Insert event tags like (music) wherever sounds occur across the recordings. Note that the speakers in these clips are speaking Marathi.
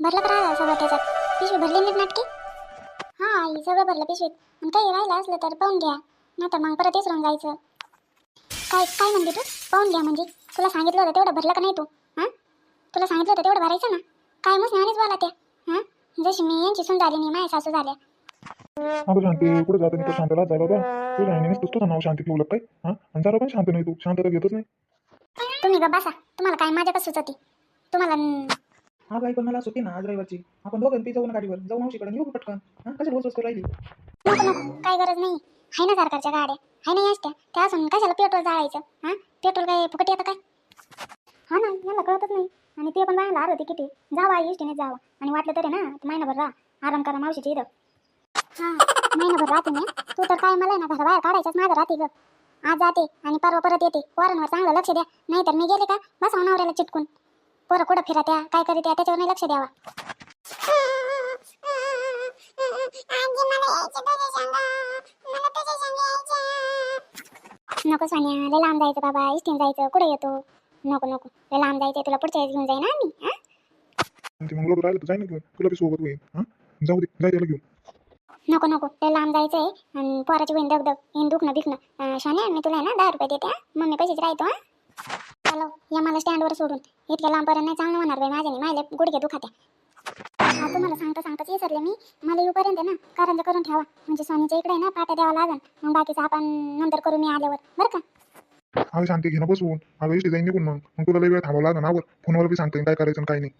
भरलं का राहिलं सगळं त्याच्यात पिशवी भरली नीट नाटकी? हा आई सगळं भरलं पिशवीत. आणि काही राहिलं असलं तर पाहून घ्या. नाही तर मग परत इसरून जायचं काय काय म्हणते तू? पाहून घ्या म्हणजे. तुला सांगितलं होतं तेवढं भरलं का नाही तू? हां? तुला सांगितलं होतं तेवढं भरायचं ना? काय मग नेहमीच बोला त्या. हां? जशी मी यांची सून झाली नाही माझ्या सासू झाल्या. अगं शांती कुठे जातो नाही तर शांतला? जा बाबा. तुझ्या आईने तुझं नाव शांती ठेवलं काय? हा? आणि जरा पण शांत नाही तू. शांतता घेतच नाही. तुम्ही बसा. तुम्हाला काय माझ्या कसं सुचती? तुम्हाला न- ऐकून मला सुट्टी ना आज रविवारची. आपण दोघं पी जाऊ ना गाडीवर. जाऊ मावशीकडे येऊ पटकन. हा? रोज रोज करू राहिली? नको नको काय गरज नाही. आहे ना सरकारच्या गाड्या. आहे नाही असत्या त्या असून कशाला पेट्रोल जाळायचं? हा? पेट्रोल काय फुकट येतं काय? हा ना याला कळतच नाही. आणि ते पण बायला आलं किती. जावा इष्टीने जावा. आणि वाटलं तरी ना महिनाभर राहा. आराम करा मावशीची इथं. हा महिनाभर राहते मी तू तर काय मला ना घरा बाहेर काढायच्याच माझं राहते ग. आज जाते आणि परवा परत येते. पोरांवर चांगलं लक्ष द्या. नाहीतर मी गेले का? बसा नवऱ्याला चिटकून. पोरं कुठं फिरत्या? काय करीत्या? त्याच्यावर नाही लक्ष द्यावा. नको सोन्या लय लांब जायचं बाबा. इस्टीन जायचं. कुठे येतो? नको नको. लय लांब जायचं तुला. पुढच्या वेळेस घेऊन जाईन हा? आणि ते राहिलं तर जाय ना घेऊन. तुला बी सोबत होईल हा? जाऊ दे. जाय त्याला घेऊन. नको नको. लय लांब जायचंय. आणि पोराची होईन दगदग येईन दुखणं बिखणं अं, सोन्या मी तुला आहे ना दहा रुपये देते हा? मम्मी पैसेच राहतो हा? चलो या मला स्टँडवर सोडून. इतक्या लांबपर्यंत नाही चांगलं होणार बाई माझ्याने. माझे गुडघे दुखात्या. हा तुम्हाला सांगता सांगताच विसरले मी. मला येऊपर्यंत ना कारंजा करून ठेवा. म्हणजे सोनीच्या इकडे ना पाट्या द्यावा लागन. मग बाकीचं आपण नंतर करू मी आल्यावर. बरं का? अगं शांती घेणं बसवून. अगं इष्टी जाईन निघून मग. मग तुला लई वेळ थांबावं लागेल आवर. फोनवर बी सांगता काय करायचं काय नाही.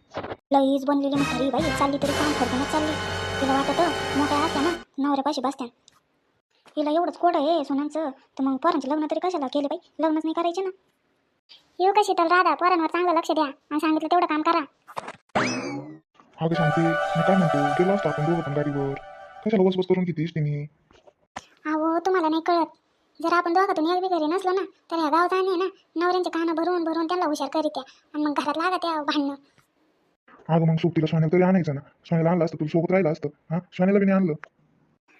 लईच बनलेली म्हातारी बाई. चालली तरी काम करताना चालली. तिला वाटत मोठ्या असत्या ना नवऱ्यापाशी बसत्या. हिला एवढंच कोड आहे सोनांचं. तर मग पोरांचे लग्न तरी कशाला केले बाई? लग्नच नाही करायचे ना. येऊ का शीतल राधा? पोरांवर चांगलं लक्ष द्या. आणि सांगितलं तेवढं काम करा. अगं शांती मी काय म्हणतो? गेलो असतो आपण दोघं पण गाडीवर. कशाला बस बस करून किती इष्टीने अहो तुम्हाला नाही कळत. जर आपण दोघातून एक बी घरी नसलो ना तर ह्या गावात आहे ना नवऱ्यांचे कानं भरून भरून त्यांना हुशार करीत्या. आणि मग घरात लागत त्या भांडणं अगं मग सोबतीला सोन्याला तरी आणायचं ना. सोन्याला आणलं असतं तुला सोबत राहिलं असतं. हा सोन्याला बी नाही आणलं.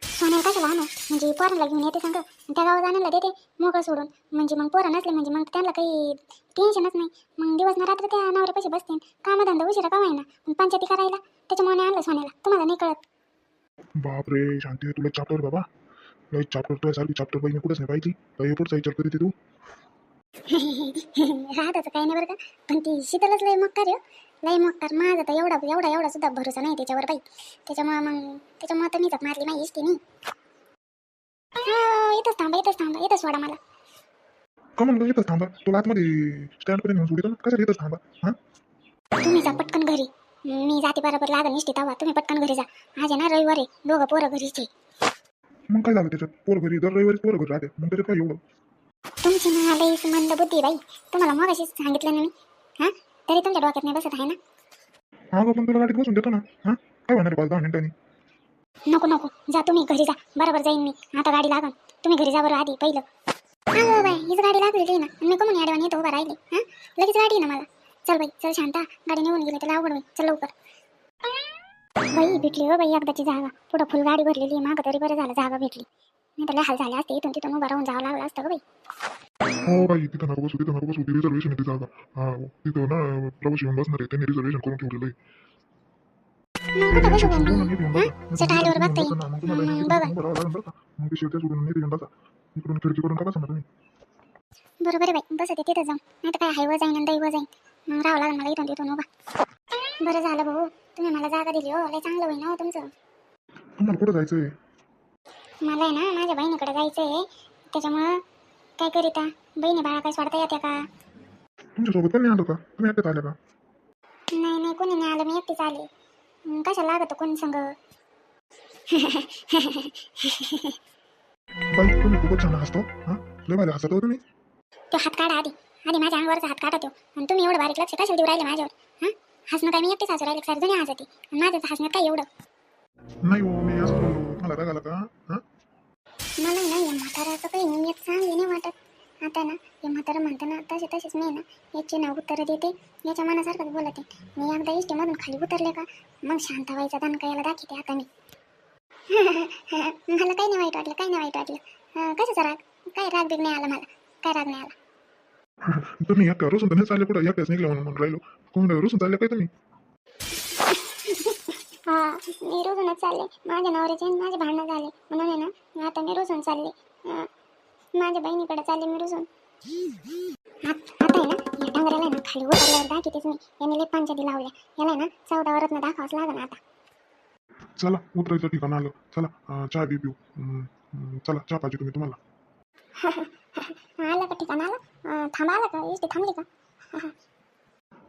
सोन्याला आणू म्हणजे पोरांना घेऊन येते सांग. त्या गावात आणायला देते मोकळं सोडून. म्हणजे मग पोरं नसले म्हणजे मग त्यांना काही टेन्शनच नाही. मग दिवस ना रात्र त्या नवऱ्यापाशी बसतील कामधंदा उशिरा का ना पण पंचायती करायला. त्याच्यामुळे नाही आणलं सोन्याला. तुम्हाला नाही कळत. बाप रे शांती तुला चाप्टर बाबा. लई चाप्टर तुला सारखी चाप्टर पाहिजे कुठंच नाही पाहिजे हे पुढचा विचार करीत तू. (laughs) राहताच काही नाही बरं का. पण ती शीतलच लय मक्कार आहे हो. लय मक्कार. माझा तर एवढा एवढा एवढा सुद्धा भरोसा नाही त्याच्यावर बाई. त्याच्यामुळे मग त्याच्यामुळे तर मीच मारली माझी इष्टी नाही इथंच थांबा इथंच थांबा इथंच सोडा मला. का म्हणलं इथंच थांबा. तुला आतमध्ये स्टँड पर्यंत नेऊन सोडितो. ना कशाला इथंच थांबा? हा? तुम्ही जा पटकन घरी. मी जाते बरोबर लागल निष्ठी तवा. तुम्ही पटकन घरी जा. आज आहे ना रविवार आहे. दोघं पोरं घरीचे मग काय झालं त्याच्यात? पोर घरी दर रविवारी पोर घरी राहते. मग त्याच्यात काय एवढं? तुमची ना लईच मंद बुद्धी बाई. तुम्हाला मग सांगितलं ना मी. हां? तरी तुमच्या डोक्यात नाही बसत आहे ना? अगं पण तुला गाडीत बसून देतो ना. हा? काय होणार आहे पाच दहा मिनिटांनी? नको नको. जा तुम्ही घरी जा. बरोबर जाईन मी. आता गाडी लागन. तुम्ही घरी जा बरं आधी पहिलं. अगं बाय हीच गाडी लागली ना. मी कमून याडवानी येतो उभा राहिली. हां? लगेच गाडी ना मला. चल बाई चल शांता. गाडी निघून गेली त्याला आवड होईल. चल लवकर. बाई भेटली हो बाई एकदाची जागा. पुढं फुल गाडी भरलेली आहे. मागं तरी बरं झालं जागा भेटली. नाही तर लहाल झाले असते. इथून तिथून उभं राहून जावं लागलं असतं हो बाई. हो बाई तिथं नर्वस होती तिथं नको बसू. रिझर्वेशन आहे ती जागा हा. हो. तिथं ना प्रवास येऊन बसणार आहे. त्यांनी रिझर्वेशन करून ठेवलेलं आहे. कुठं बसू सोडून मी. चट आल्यावर बघता येईल. मग मग इकडून बघा. का? मग बसा इकडून खिडकीकडून का बसा ना तुम्ही. बरोबर आहे बाई. बस तिथं जाऊन. नाही तर काय हायवर जाईन आणि दैव जाईन. मग राहावं लागेल मला इथून तिथून उभा. बरं झालं भाऊ. तुम्ही मला जागा दिली हो. लय चांगलं होईल हो तुमचं. तुम्हाला कुठं जायचंय? मला आहे ना माझ्या बहिणीकडे जायचं आहे त्याच्यामुळं काय करीता? बहिणी बाळा काय सोडता येते का? तुमच्यासोबत नाही आलो का? तुम्ही एकट्यात आल्या का? नाही नाही कोणी नाही आलं. मी एकटीच आले. मग कशाला लागत कोणी संग बाई तुम्ही खूपच छान हसतो हा? लय भारी हसत तुम्ही. तो हात काढा आधी. आधी माझ्या अंगावरचा हात काढा तो. आणि तुम्ही एवढं बारीक लक्ष कशाला देऊ राहिले माझ्यावर? हां? हसणं काय मी एकटीच हसू राहिले सर जुने हसते. आणि माझं हसण्यात काय एवढं? नाही हो मी असं बोललो मला राग आला का हा? मला नाही या म्हाताऱ्याचं काही नियत चांगली नाही वाटत. आता ना हे म्हातारं म्हणतं ना तसे तसेच मी ना याची ना उत्तरं देते याच्या मनासारखंच बोलते. मी एकदा इष्टीमधून खाली उतरले का मग शांत व्हायचा दणका याला दाखवते आता मी. (laughs) मला काही नाही वाईट वाटलं काही नाही वाईट वाटलं. कशाचा राग काय राग बिग नाही आला मला? काय राग नाही आला? (laughs) तुम्ही रुसून तर नाही चालले कुठं? एकट्याच निघल्या म्हणून म्हणून राहिलो. कोण रुसून चालले काय तुम्ही? (laughs) हा मी रुजूनच चालले. माझ्या नवऱ्याचे माझे भांडणं झाले. म्हणून आहे ना आता मी रुजून चालले. माझ्या बहिणीकडे चालले मी रुजून. आत- आता आहे ना या डांगऱ्याला आहे ना खाली उतरल्यावर दाखवतेच मी. याने लई पंचायती लावल्या. याला आहे ना चौदा वरत्न दाखवाच लागेल आता. चला उतरायचं ठिकाण आलं. चला अं, चहा बी पिऊ. हम्म, हम्म, चला चहा पाहिजे तुम्ही तुम्हाला. (laughs) आलं का ठिकाण आलं? अं, थांबा आलं का? इष्टी थांबली का?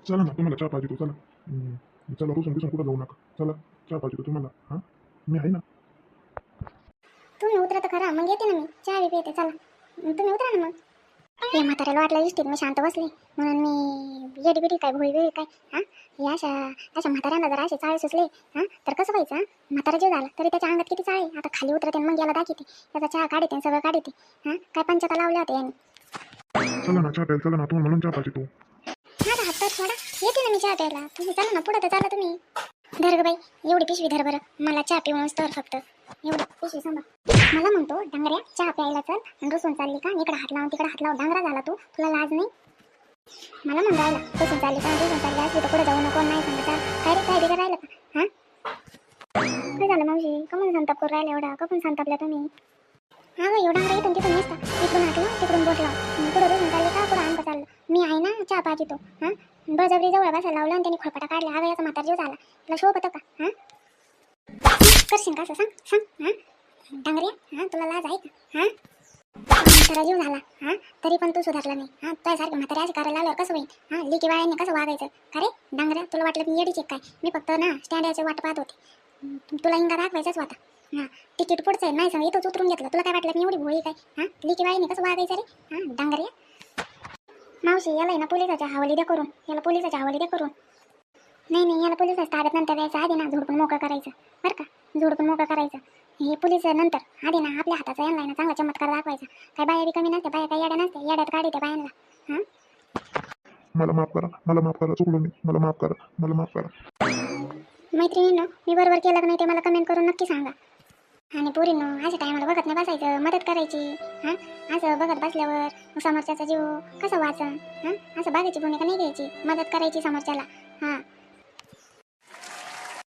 चला ना तुम्हाला चहा पाहिजे तो चला. चला रुसून बिसून कुठं जाऊ नका. चला चहा पाहिजे तो तुम्हाला. हां? मी आहे ना. तुम्ही उतरा तर खरा मग येते ना मी. चहा बी पिते चला. तुम्ही उतरा ना मग. या म्हाताऱ्याला वाटलं इष्टीत मी शांत बसले. म्हणून मी येडी बिडी काय भोळी बिळी काय हां? या अशा अशा म्हाताऱ्यांना जर असे चाळे सुचले हां? तर कसं व्हायचं हां? म्हातारा जीव झाला तरी त्याच्या अंगात किती चाळे आता खाली उतरते मग याला दाखवते. याचा चहा काढते सगळं काढते हां? काय पंचायता लावल्या होत्या यांनी. चला ना चहा प्यायला चला ना तुम्हाला म्हणून चहा पाहिजे तो माझा हात तर येते ना मी चहा प्यायला. तुम्ही चला ना पुढं तर चला तुम्ही. धर ग बाई एवढी पिशवी धर बरं. मला चहा पिऊनच तर फक्त. एवढं पिशवी सांभाळ मला म्हणतो डांगऱ्या चहा प्यायला चल. आणि रुसून चालली का? इकडे हात लावून तिकडे हात लावून. डांगरा झाला तू. तुला लाज नाही? मला म्हणून राहिला रुसून चालली का? रुसून चालली असली तर पुढे जाऊ नको नाही सांगता काय रे काय बिगर राहिलं का? हां? काय झालं मावशी? कमून संताप करू राहिला एवढा? कपून संतापल्या तुम्ही? हा गं एवढा डांगरा इथून तिथून नसता. इकडून हात तिकडून बोट लाव पुढे रुसून का? पुढे अंक चाललं? मी आहे ना चहा पाहिजे तो हां? बळजबरी जवळ बसायला लावला आणि त्यांनी खोळपाटा काढला अगं याचा म्हातार जीव झाला. तुला शोभत का? हां? करशील का असं सांग? सांग हां? डांगरे हां? तुला लाज आहे का? हां? म्हातारा जीव झाला हां? तरी पण तू सुधारला नाही हां? तुझ्यासारखं म्हातारे असे करायला लावल्यावर कसं होईल? हां? लिकी बाळ्याने कसं वागायचं? अरे डांगऱ्या तुला वाटलं मी येडीच आहे काय? मी फक्त ना स्टँड याचे वाट पाहत होते. तुला इंगा दाखवायचाच होता. हां? तिकीट पुढचं आहे नाही सांग इथंच उतरून घेतलं. तुला काय वाटलं मी एवढी भोळी काय? हां? लिकी बाळ्याने कसं वागायचं रे? हां? डांगऱ्या? मावशी याला आहे ना पोलिसाच्या हवाली द्या करून. याला पोलिसाच्या हवाली द्या करून. नाही नाही याला पोलिसाच्या ताब्यात नंतर द्यायचं आधी ना झोडपून मोकळं करायचं. बरं का? झोडपून मोकळं करायचं. हे पोलीस नंतर आधी ना आपल्या हाताचा यांना चांगला चमत्कार दाखवायचा. काय बाया बी कमी नसते बाया काय येड्या नसते येड्यात काढी त्या बायांना. हां? मला माफ करा मला माफ करा चुकलो मी. मला माफ करा मला माफ करा. मैत्रिणींनो मी बरोबर केलं का नाही ते मला कमेंट करून नक्की सांगा. आणि पोरींनो अशा टायमाला बघत नाही बसायचं मदत करायची. हां? असं बघत बसल्यावर समोरच्याचा जीव कसा वाचन? हां? असं बागायची भूमिका नाही घ्यायची मदत करायची समोरच्याला. हां?